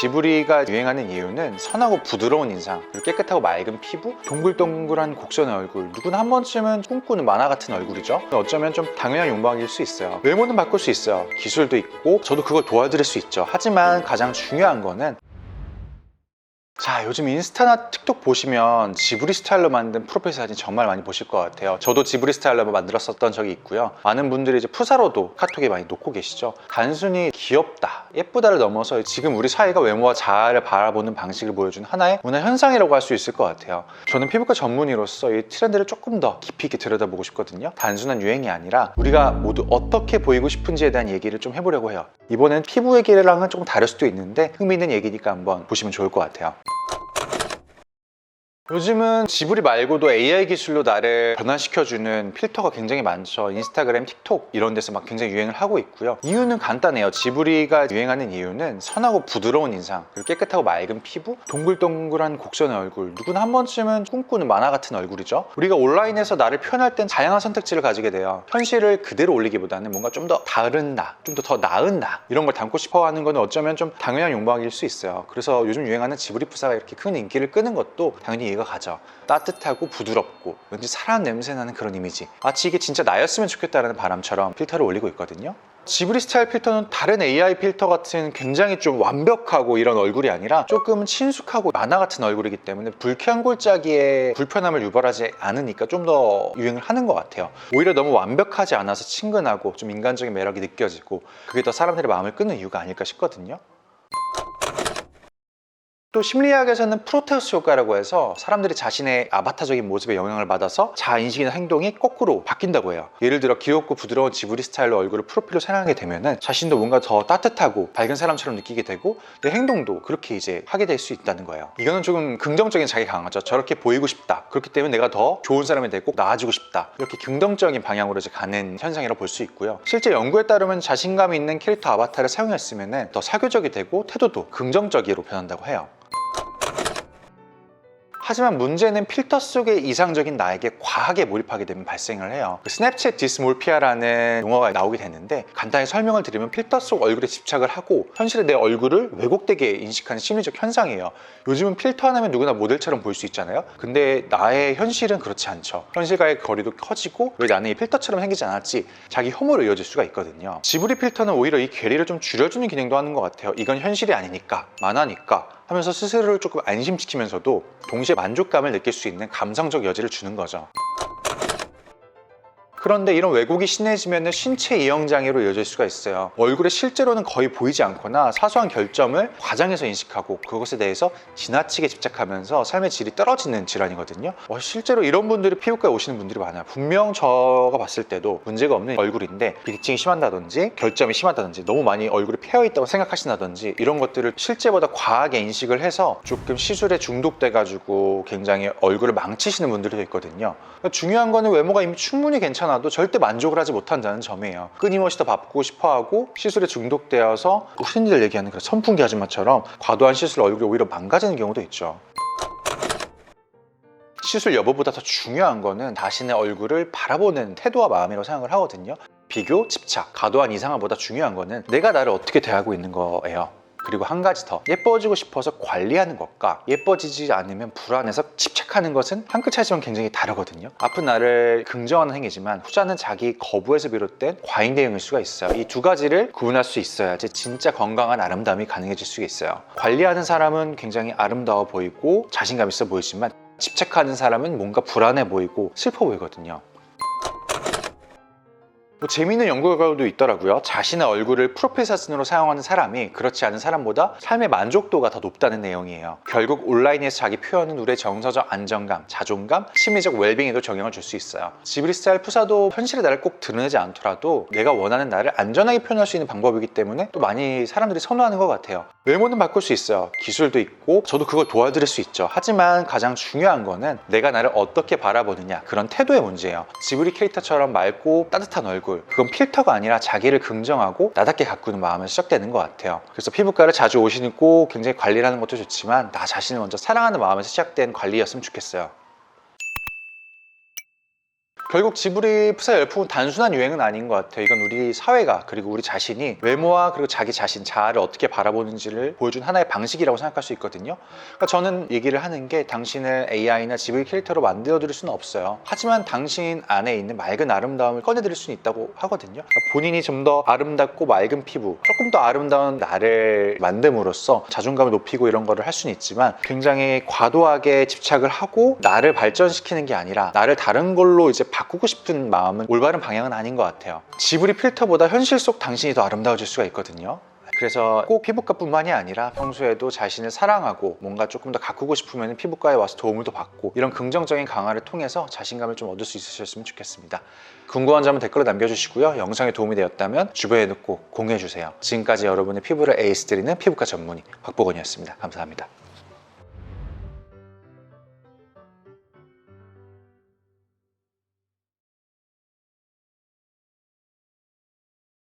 지브리가 유행하는 이유는 선하고 부드러운 인상, 그리고 깨끗하고 맑은 피부, 동글동글한 곡선의 얼굴. 누구나 한 번쯤은 꿈꾸는 만화 같은 얼굴이죠. 어쩌면 좀 당연한 욕망일 수 있어요. 외모는 바꿀 수 있어요. 기술도 있고 저도 그걸 도와드릴 수 있죠. 하지만 가장 중요한 거는 자 요즘 인스타나 틱톡 보시면 지브리 스타일로 만든 프로필 사진 정말 많이 보실 것 같아요. 저도 지브리 스타일로 만들었었던 적이 있고요. 많은 분들이 이제 푸사로도 카톡에 많이 놓고 계시죠. 단순히 귀엽다 예쁘다를 넘어서 지금 우리 사회가 외모와 자아를 바라보는 방식을 보여준 하나의 문화 현상이라고 할 수 있을 것 같아요. 저는 피부과 전문의로서 이 트렌드를 조금 더 깊이 있게 들여다보고 싶거든요. 단순한 유행이 아니라 우리가 모두 어떻게 보이고 싶은지에 대한 얘기를 좀 해보려고 해요. 이번엔 피부 얘기랑은 조금 다를 수도 있는데 흥미있는 얘기니까 한번 보시면 좋을 것 같아요 요즘은 지브리 말고도 AI 기술로 나를 변화시켜주는 필터가 굉장히 많죠. 인스타그램, 틱톡 이런 데서 막 굉장히 유행을 하고 있고요. 이유는 간단해요. 지브리가 유행하는 이유는 선하고 부드러운 인상, 그리고 깨끗하고 맑은 피부, 동글동글한 곡선의 얼굴. 누구나 한 번쯤은 꿈꾸는 만화 같은 얼굴이죠. 우리가 온라인에서 나를 표현할 땐 다양한 선택지를 가지게 돼요. 현실을 그대로 올리기보다는 뭔가 좀 더 다른 나, 좀 더 더 나은 나 이런 걸 담고 싶어 하는 건 어쩌면 좀 당연한 욕망일 수 있어요. 그래서 요즘 유행하는 지브리 푸사가 이렇게 큰 인기를 끄는 것도 당연히 이해가 가죠. 따뜻하고 부드럽고 왠지 사람 냄새 나는 그런 이미지. 마치 이게 진짜 나였으면 좋겠다는 바람처럼 필터를 올리고 있거든요. 지브리 스타일 필터는 다른 AI 필터 같은 굉장히 좀 완벽하고 이런 얼굴이 아니라 조금 친숙하고 만화 같은 얼굴이기 때문에 불쾌한 골짜기에 불편함을 유발하지 않으니까 좀 더 유행을 하는 것 같아요. 오히려 너무 완벽하지 않아서 친근하고 좀 인간적인 매력이 느껴지고 그게 더 사람들의 마음을 끄는 이유가 아닐까 싶거든요. 또 심리학에서는 프로테우스 효과라고 해서 사람들이 자신의 아바타적인 모습에 영향을 받아서 자인식이나 행동이 거꾸로 바뀐다고 해요. 예를 들어 귀엽고 부드러운 지브리 스타일로 얼굴을 프로필로 사용하게 되면은 자신도 뭔가 더 따뜻하고 밝은 사람처럼 느끼게 되고 내 행동도 그렇게 이제 하게 될 수 있다는 거예요. 이거는 조금 긍정적인 자기 강화죠. 저렇게 보이고 싶다. 그렇기 때문에 내가 더 좋은 사람이 되고 나아지고 싶다. 이렇게 긍정적인 방향으로 이제 가는 현상이라고 볼 수 있고요. 실제 연구에 따르면 자신감 있는 캐릭터 아바타를 사용했으면은 더 사교적이 되고 태도도 긍정적으로 변한다고 해요. 하지만 문제는 필터 속의 이상적인 나에게 과하게 몰입하게 되면 발생을 해요. 그 스냅챗 디스몰피아라는 용어가 나오게 되는데 간단히 설명을 드리면 필터 속 얼굴에 집착을 하고 현실의 내 얼굴을 왜곡되게 인식하는 심리적 현상이에요. 요즘은 필터 하나면 누구나 모델처럼 보일 수 있잖아요. 근데 나의 현실은 그렇지 않죠. 현실과의 거리도 커지고 왜 나는 이 필터처럼 생기지 않았지? 자기 혐오로 이어질 수가 있거든요. 지브리 필터는 오히려 이 괴리를 좀 줄여주는 기능도 하는 것 같아요. 이건 현실이 아니니까, 만화니까 하면서 스스로를 조금 안심시키면서도 동시에 만족감을 느낄 수 있는 감성적 여지를 주는 거죠. 그런데 이런 왜곡이 심해지면 신체 이형 장애로 이어질 수가 있어요. 얼굴에 실제로는 거의 보이지 않거나 사소한 결점을 과장해서 인식하고 그것에 대해서 지나치게 집착하면서 삶의 질이 떨어지는 질환이거든요. 어, 실제로 이런 분들이 피부과에 오시는 분들이 많아요. 분명 저가 봤을 때도 문제가 없는 얼굴인데 빌딩이 심한다든지 결점이 심하다든지 너무 많이 얼굴이 패여 있다고 생각하신다든지 이런 것들을 실제보다 과하게 인식을 해서 조금 시술에 중독돼 가지고 굉장히 얼굴을 망치시는 분들도 있거든요. 그러니까 중요한 거는 외모가 이미 충분히 괜찮아 도 절대 만족을 하지 못한다는 점이에요. 끊임없이 더 바꾸고 싶어하고 시술에 중독되어서 흔히들 얘기하는 그런 선풍기 아줌마처럼 과도한 시술 얼굴이 오히려 망가지는 경우도 있죠. 시술 여부보다 더 중요한 거는 자신의 얼굴을 바라보는 태도와 마음이라고 생각을 하거든요. 비교, 집착, 과도한 이상화보다 중요한 거는 내가 나를 어떻게 대하고 있는 거예요. 그리고 한 가지 더. 예뻐지고 싶어서 관리하는 것과 예뻐지지 않으면 불안해서 집착하는 것은 한 끗 차이지만 굉장히 다르거든요. 아픈 나를 긍정하는 행위지만 후자는 자기 거부에서 비롯된 과잉 대응일 수가 있어요. 이 두 가지를 구분할 수 있어야지 진짜 건강한 아름다움이 가능해질 수 있어요. 관리하는 사람은 굉장히 아름다워 보이고 자신감 있어 보이지만 집착하는 사람은 뭔가 불안해 보이고 슬퍼 보이거든요 뭐 재미있는 연구 결과도 있더라고요. 자신의 얼굴을 프로필 사진으로 사용하는 사람이 그렇지 않은 사람보다 삶의 만족도가 더 높다는 내용이에요. 결국 온라인에서 자기 표현은 우리의 정서적 안정감, 자존감, 심리적 웰빙에도 영향을 줄 수 있어요. 지브리 스타일 푸사도 현실의 나를 꼭 드러내지 않더라도 내가 원하는 나를 안전하게 표현할 수 있는 방법이기 때문에 또 많이 사람들이 선호하는 것 같아요. 외모는 바꿀 수 있어요. 기술도 있고 저도 그걸 도와드릴 수 있죠. 하지만 가장 중요한 거는 내가 나를 어떻게 바라보느냐 그런 태도의 문제예요. 지브리 캐릭터처럼 맑고 따뜻한 얼굴 그건 필터가 아니라 자기를 긍정하고 나답게 가꾸는 마음에서 시작되는 것 같아요. 그래서 피부과를 자주 오시고 굉장히 관리를 하는 것도 좋지만 나 자신을 먼저 사랑하는 마음에서 시작된 관리였으면 좋겠어요. 결국 지브리 푸사 열풍은 단순한 유행은 아닌 것 같아요. 이건 우리 사회가 그리고 우리 자신이 외모와 그리고 자기 자신, 자아를 어떻게 바라보는지를 보여준 하나의 방식이라고 생각할 수 있거든요. 그러니까 저는 얘기를 하는 게 당신을 AI나 지브리 캐릭터로 만들어드릴 수는 없어요. 하지만 당신 안에 있는 맑은 아름다움을 꺼내드릴 수는 있다고 하거든요. 그러니까 본인이 좀 더 아름답고 맑은 피부, 조금 더 아름다운 나를 만듦으로써 자존감을 높이고 이런 거를 할 수는 있지만 굉장히 과도하게 집착을 하고 나를 발전시키는 게 아니라 나를 다른 걸로 이제 바 꾸고 싶은 마음은 올바른 방향은 아닌 것 같아요. 지브리 필터보다 현실 속 당신이 더 아름다워질 수가 있거든요. 그래서 꼭 피부과뿐만이 아니라 평소에도 자신을 사랑하고 뭔가 조금 더 가꾸고 싶으면 피부과에 와서 도움을 더 받고 이런 긍정적인 강화를 통해서 자신감을 좀 얻을 수 있으셨으면 좋겠습니다. 궁금한 점은 댓글로 남겨주시고요. 영상에 도움이 되었다면 주변에도 꼭 공유해주세요. 지금까지 여러분의 피부를 에이스 드리는 피부과 전문의 박보건이었습니다. 감사합니다.